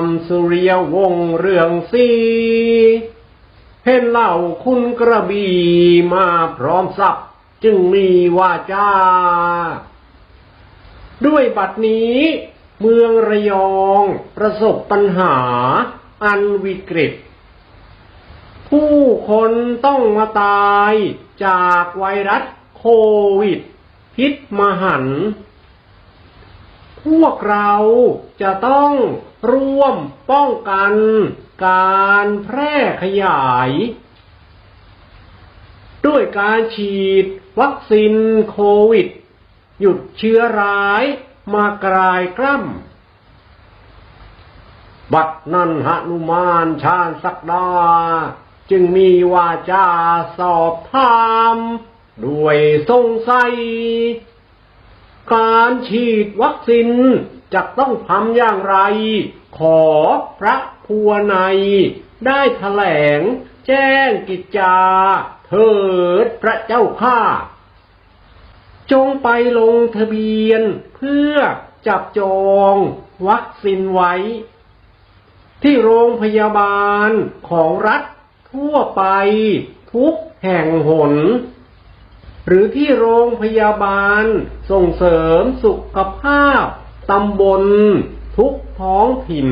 ามสุริยวงศเรื่องสีเห็นเล่าคุณกระบี่มาพร้อมทรัพย์จึงมีวาจา ด้วยบัดนี้ เมืองระยองประสบปัญหาอันวิกฤต ผู้คนต้องมาตายจากไวรัสโควิด พิษมหันต์ พวกเราจะต้องร่วมป้องกันการแพร่ขยาย ด้วยการฉีดวัคซีนโควิด หยุดเชื้อร้ายมากลายกล้ำ บัดนั้นหนุมานชาญสักดา จึงมีวาจาสอบถาม ด้วยสงสัย การฉีดวัคซีนจะต้องทำอย่างไร ขอพระพัวในยได้แถลง แจ้งกิจจา เถิดพระเจ้าข้าจงไปลงทะเบียนเพื่อจับจองวัคซีนไว้ ที่โรงพยาบาลของรัฐทั่วไปทุกแห่งหน หรือที่โรงพยาบาล ส่งเสริมสุขภาพตำบล ทุกท้องถิ่น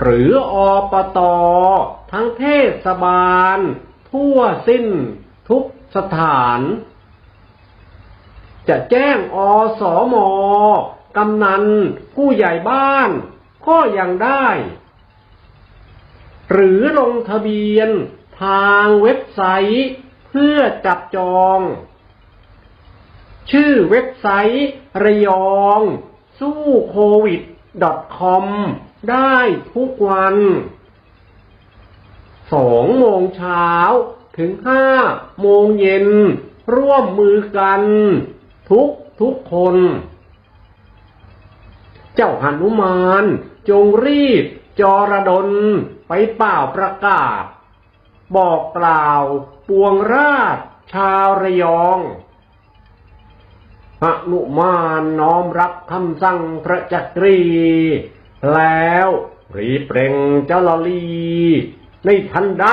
หรืออปตทั้งเทศบาล ทั่วสิ้นทุกสถาน จะแจ้งอสอมกำนัน ผู้ใหญ่บ้าน ก็ยังได้ หรือลงทะเบียนทางเว็บไซต์ เพื่อจับจอง ชื่อเว็บไซต์ระยอง สู้โควิด .com ได้ทุกวันสองโมงเช้าถึงห้าโมงเย็น ร่วมมือกัน ทุกทุกคน เจ้าหนุมาน จงรีบจอระดนไปเป่าประกาศ บอกกล่าว ปวงราช ชาวระยองหนุมานน้อมรับคำสั่งพระจักรี แล้วรีเปล่งเจลลี ในทันใด